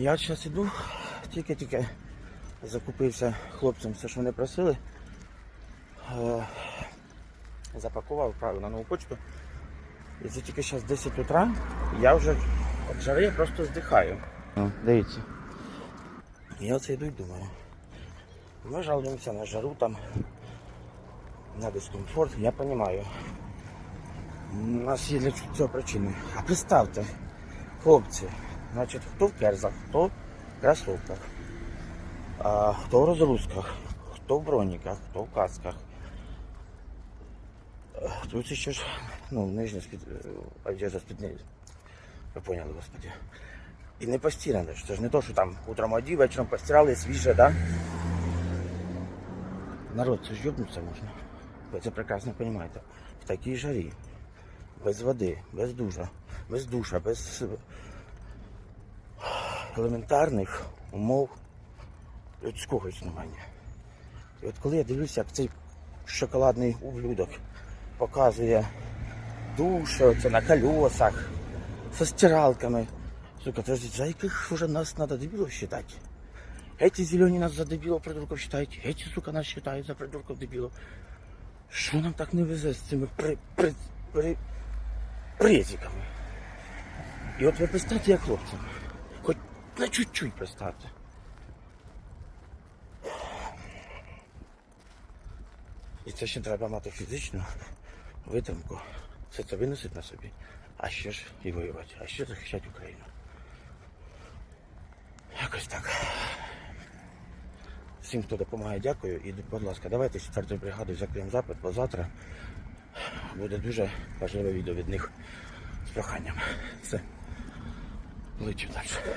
Я зараз іду, тільки-тільки закупився хлопцям все, що вони просили. Е, запакував правильно на нову почту. І це тільки зараз 10 утра, я вже від жари я просто здихаю. Дивіться. Я оце йду і думаю. Ми жалуємося на жару там, на дискомфорт, я розумію. У нас є для цього причини. А представте, хлопці, значить, хто в керзах, хто в кросовках, а, хто в розгрузках, хто в броніках, хто в касках. Е, Тут ще ж, ну, нижня спід... е, одежда. Ви поняли, господи. І не постиране, ж, це ж не то, що там утром одів, вечором постирали, свіже, да? Народ, це ж йобнуться можна. Ви це прекрасно розумієте. В такій жарі, без води, без душа, без душа, без елементарних умов людського існування. І от коли я дивлюся, як цей шоколадний ублюдок показує душ, оце на колесах, со стиралками. Сука, подожди, за яких уже нас надо дебилов считать? Эти зелені нас за дебилов придурков считають, эти, сука, нас считають за придурков дебилов. Що нам так не везе з цими при, при, при, презиками? І от ви представте як хлопцям. На чуть-чуть представте. І це ще треба мати фізичну витримку. Все це виносить на собі. А ще ж і воювати, а ще захищати Україну. Якось так. Всім, хто допомагає, дякую. І, будь ласка, давайте з 4 бригади закриємо запит, бо завтра буде дуже важливе відео від них з проханням. Все. Лечу далі.